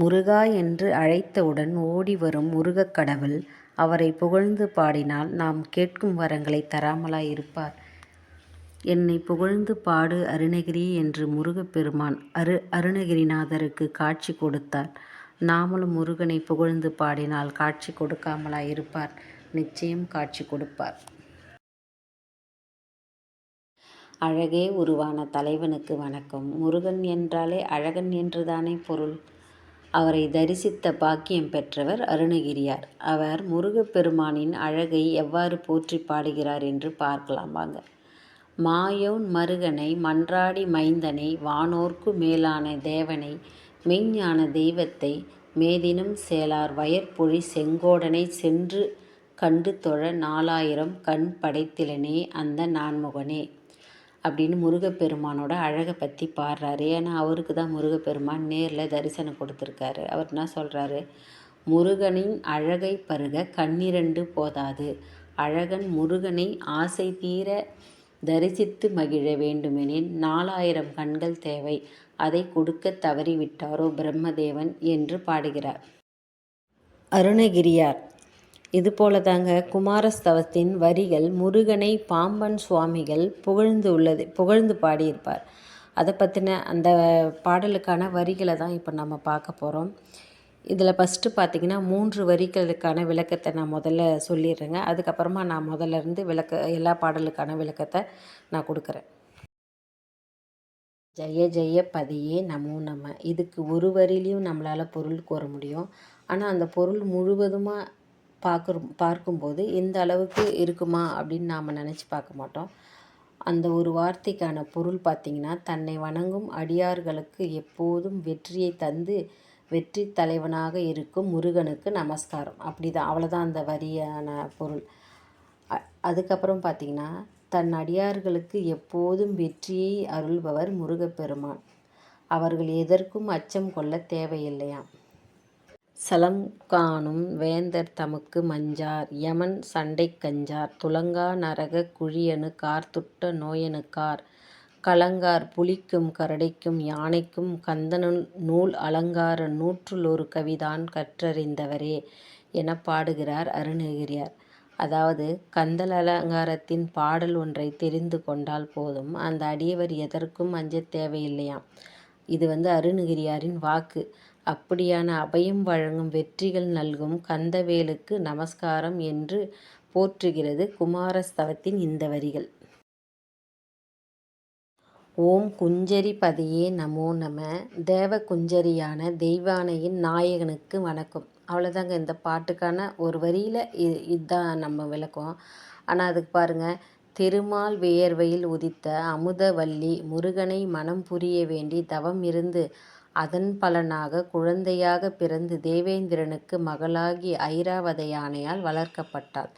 முருகா என்று அழைத்தவுடன் ஓடிவரும் முருகக் கடவுள் அவரை புகழ்ந்து பாடினால் நாம் கேட்கும் வரங்களை தராமலா இருப்பார்? என்னை புகழ்ந்து பாடு அருணகிரி என்று முருகப்பெருமான் அரு அருணகிரிநாதருக்கு காட்சி கொடுத்தார். நாமளும் முருகனை புகழ்ந்து பாடினால் காட்சி கொடுக்காமலா இருப்பார்? நிச்சயம் காட்சி கொடுப்பார். அழகே உருவான தலைவனுக்கு வணக்கம் முருகன் என்றாலே அழகன் என்றுதானே பொருள். அவரை தரிசித்த பாக்கியம் பெற்றவர் அருணகிரியார். அவர் முருகப்பெருமானின் அழகை எவ்வாறு போற்றிப் பாடுகிறார் என்று பார்க்கலாம் வாங்க. மாயோன் மருகனை மன்றாடி மைந்தனை வானோர்க்கு மேலான தேவனை மெய்ஞான தெய்வத்தை மேதினும் சேலார் வயற்பொழி செங்கோடனை சென்று கண்டு தொழ நாலாயிரம் கண் படைத்திலனே அந்த நான்முகனே அப்படின்னு முருகப்பெருமானோட அழகை பற்றி பாடுறாரு. ஏன்னா அவருக்கு தான் முருகப்பெருமான் நேரில் தரிசனம் கொடுத்துருக்காரு. அவர் என்ன சொல்கிறாரு முருகனின் அழகை பருக கண்ணிரண்டு போதாது. அழகன் முருகனை ஆசை தீர தரிசித்து மகிழ வேண்டுமெனில் நாலாயிரம் கண்கள் தேவை. அதை கொடுக்கத் தவறிவிட்டாரோ பிரம்மதேவன் என்று பாடுகிறார். அருணகிரியார் இதுபோல தாங்க குமாரஸ்தவத்தின் வரிகள் முருகனை பாம்பன் சுவாமிகள் புகழ்ந்து உள்ளது புகழ்ந்து பாடியிருப்பார். அதை பற்றின அந்த பாடலுக்கான வரிகளை தான் இப்போ நம்ம பார்க்க போகிறோம். இதில் ஃபஸ்ட்டு பார்த்தீங்கன்னா மூன்று வரிகளுக்கான விளக்கத்தை நான் முதல்ல சொல்லிடுறேங்க. அதுக்கப்புறமா நான் முதல்ல இருந்து விளக்க எல்லா பாடலுக்கான விளக்கத்தை நான் கொடுக்குறேன். ஜெய ஜெய பதியே நமோ நம்ம இதுக்கு ஒரு வரிலையும் நம்மளால் பொருள் கூற முடியும். ஆனால் அந்த பொருள் முழுவதுமாக பார்க்குற பார்க்கும்போது இந்த அளவுக்கு இருக்குமா அப்படின்னு நாம் நினச்சி பார்க்க மாட்டோம். அந்த ஒரு வார்த்தைக்கான பொருள் பார்த்திங்கன்னா தன்னை வணங்கும் அடியார்களுக்கு எப்போதும் வெற்றியை தந்து வெற்றி தலைவனாக இருக்கும் முருகனுக்கு நமஸ்காரம். அப்படிதான் அவ்வளோதான் அந்த வரியான பொருள். அதுக்கப்புறம் பார்த்திங்கன்னா தன் அடியார்களுக்கு எப்போதும் வெற்றியை அருள்பவர் முருகப்பெருமான். அவர்கள் எதற்கும் அச்சம் கொள்ள தேவையில்லையாம். சலம் காணும் வேந்தர் தமக்கு மஞ்சார் யமன் சண்டைக் கஞ்சார் துலங்கா நரகக் குழியணு கார்த்துட்ட நோயனுக்கார் கலங்கார் புலிக்கும் கரடிக்கும் யானைக்கும் கந்தனுள் நூல் அலங்கார நூற்றுளொரு கவிதான் கற்றறிந்தவரே எனப் பாடுகிறார் அருணகிரியார். அதாவது கந்தல் அலங்காரத்தின் பாடல் ஒன்றைத் தெரிந்து கொண்டால் போதும் அந்த அடியவர் எதற்கும் அஞ்சத் தேவையில்லையாம். இது வந்து அருணகிரியாரின் வாக்கு. அப்படியான அபயம் வழங்கும் வெற்றிகள் நல்கும் கந்தவேலுக்கு நமஸ்காரம் என்று போற்றுகிறது குமாரஸ்தவத்தின் இந்த வரிகள். ஓம் குஞ்சரி பதியே நமோ நம தேவகுஞ்சரியான தெய்வானையின் நாயகனுக்கு வணக்கம். அவ்வளோதாங்க இந்த பாட்டுக்கான ஒரு வரியில இது இதான் நம்ம விளக்கம். ஆனால் அதுக்கு பாருங்க திருமால் வியர்வையில் உதித்த அமுதவல்லி முருகனை மனம் புரிய வேண்டி தவம் இருந்து அதன் பலனாக குழந்தையாக பிறந்து தேவேந்திரனுக்கு மகளாகி ஐராவத யானையால் வளர்க்கப்பட்டாள்.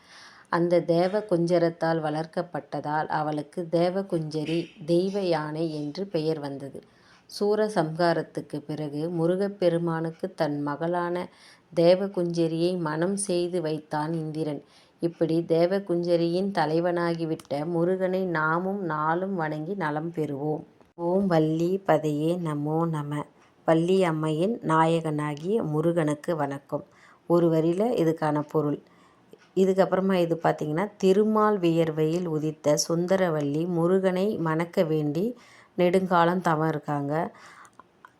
அந்த தேவ குஞ்சரத்தால் வளர்க்கப்பட்டதால் அவளுக்கு தேவகுஞ்சரி தெய்வ யானை என்று பெயர் வந்தது. சூரசம்ஹாரத்துக்குப் பிறகு முருகப்பெருமானுக்கு தன் மகளான தேவகுஞ்சரியை மணம் செய்து வைத்தான் இந்திரன். இப்படி தேவகுஞ்சரியின் தலைவனாகிவிட்ட முருகனை நாமும் நாளும் வணங்கி நலம் பெறுவோம். ஓம் வல்லி பதையே நமோ நம வள்ளி அம்மையின் நாயகனாகிய முருகனுக்கு வணக்கம். ஒரு வரியில் இதுக்கான பொருள். இதுக்கப்புறமா இது பார்த்திங்கன்னா திருமால் வியர்வையில் உதித்த சுந்தரவல்லி முருகனை மணக்க வேண்டி நெடுங்காலம் தவம் இருக்காங்க.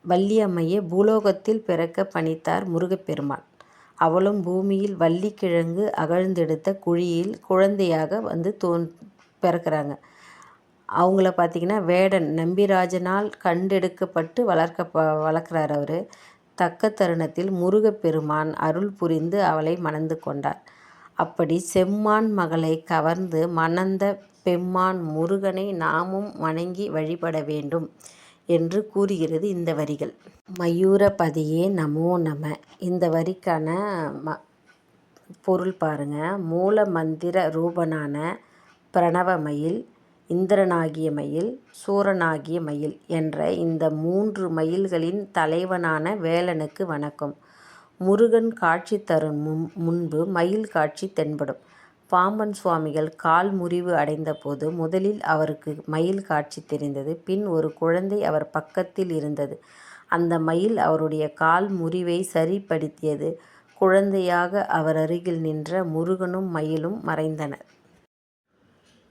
வள்ளி அம்மையை பூலோகத்தில் பிறக்க பணித்தார் முருகப்பெருமான். அவளும் பூமியில் வள்ளிக்கிழங்கு அகழ்ந்தெடுத்த குழியில் குழந்தையாக வந்து தோன் பிறக்கிறாங்க அவங்கள பார்த்தீங்கன்னா வேடன் நம்பிராஜனால் கண்டெடுக்கப்பட்டு வளர்க்க வளர்க்குறார் அவர் தக்க தருணத்தில் முருகப்பெருமான் அருள் புரிந்து அவளை மணந்து கொண்டார். அப்படி செம்மான் மகளை கவர்ந்து மணந்த பெம்மான் முருகனை நாமும் வணங்கி வழிபட வேண்டும் என்று கூறுகிறது இந்த வரிகள். மயூர பதியே நமோ நம இந்த வரிக்கான ம பொருள் பாருங்க மூல மந்திர ரூபனான பிரணவ மயில் இந்திரனாகிய மயில் சூரனாகிய மயில் என்ற இந்த மூன்று மயில்களின் தலைவனான வேலனுக்கு வணக்கம். முருகன் காட்சி தரும் முன் முன்பு மயில் காட்சி தென்படும். பாம்பன் சுவாமிகள் கால் முறிவு அடைந்தபோது முதலில் அவருக்கு மயில் காட்சி தெரிந்தது. பின் ஒரு குழந்தை அவர் பக்கத்தில் இருந்தது. அந்த மயில் அவருடைய கால் முறிவை சரிப்படுத்தியது. குழந்தையாக அவர் அருகில் நின்ற முருகனும் மயிலும் மறைந்தனர்.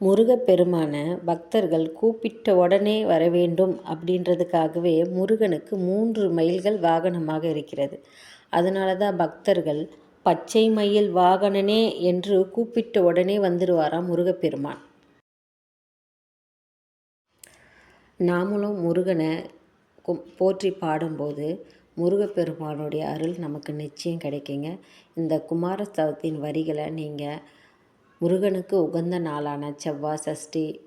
முருகப்பெருமான பக்தர்கள் கூப்பிட்ட உடனே வரவேண்டும் அப்படின்றதுக்காகவே முருகனுக்கு மூன்று மயில்கள் வாகனமாக இருக்கிறது. அதனால தான் பக்தர்கள் பச்சை மயில் வாகனனே என்று கூப்பிட்ட உடனே வந்துடுவாராம் முருகப்பெருமான். நாமளும் முருகனை போற்றி பாடும்போது முருகப்பெருமானுடைய அருள் நமக்கு நிச்சயம் கிடைக்குங்க. இந்த குமாரஸ்தவத்தின் வரிகளை நீங்கள் முருகனுக்கு உகந்த நாளான செவ்வாய், சஷ்டி,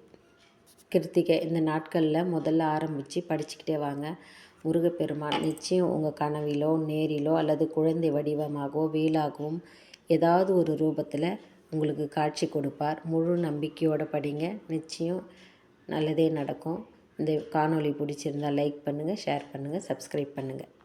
கிருத்திகை இந்த நாட்களில் முதல்ல ஆரம்பித்து படிச்சுக்கிட்டே வாங்க. முருகப்பெருமான் நிச்சயம் உங்கள் கனவிலோ, நேரிலோ அல்லது குழந்தை வடிவமாகவோ, வேலாகவும் ஏதாவது ஒரு ரூபத்தில் உங்களுக்கு காட்சி கொடுப்பார். முழு நம்பிக்கையோடு படிங்க. நிச்சயம் நல்லதே நடக்கும். இந்த காணொலி பிடிச்சிருந்தா லைக் பண்ணுங்கள், ஷேர் பண்ணுங்கள், சப்ஸ்கிரைப் பண்ணுங்கள்.